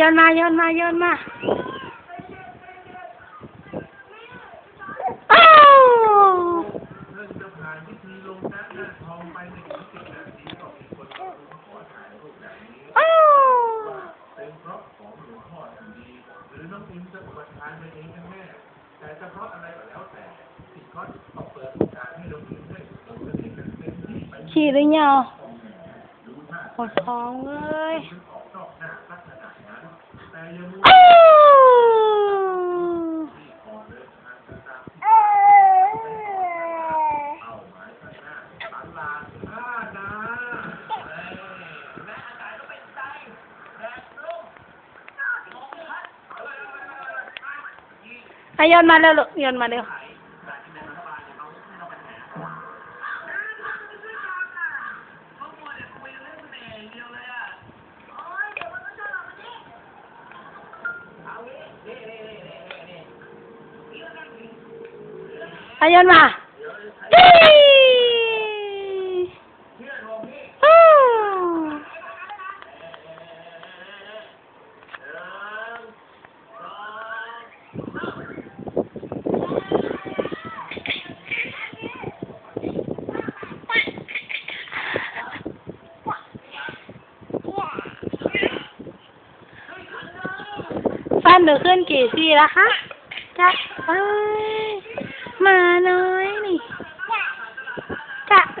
ย้อนมาย้อนมาย้อนมาแต่าวโอ้โหชีด้งเรียนกัมหรือยังปวดท้องเลย Ayun, malalo. Yun, malalo. Ayun ma. Phan được hơn kể gì là khác. Chắc. Bye.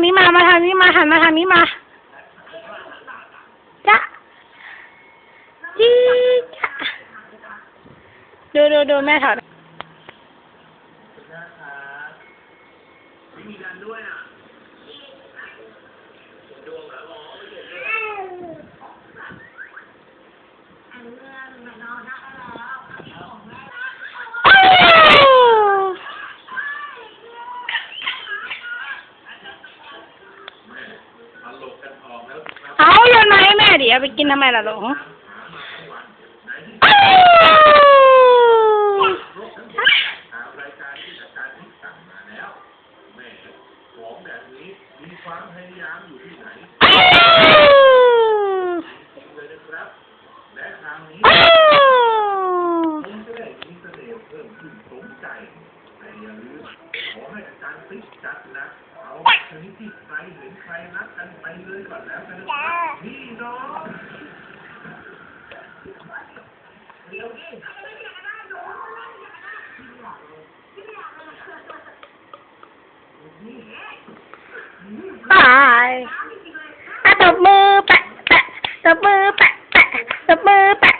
างนี้มา มาทางนี้มา หันมาทางนี้มาจ้ะจี้จ้ะดูดูดูแม่ถอด เดี๋ยวไปกินทำไมล่ะลุง การติดจัดนะเอาติดที่ใครเห็นใครนักกันไปเลยก่อนแล้วกันนี่น้องเนี้บายตบมือแปะแปะตบมือแปะแปะตบมือแปะ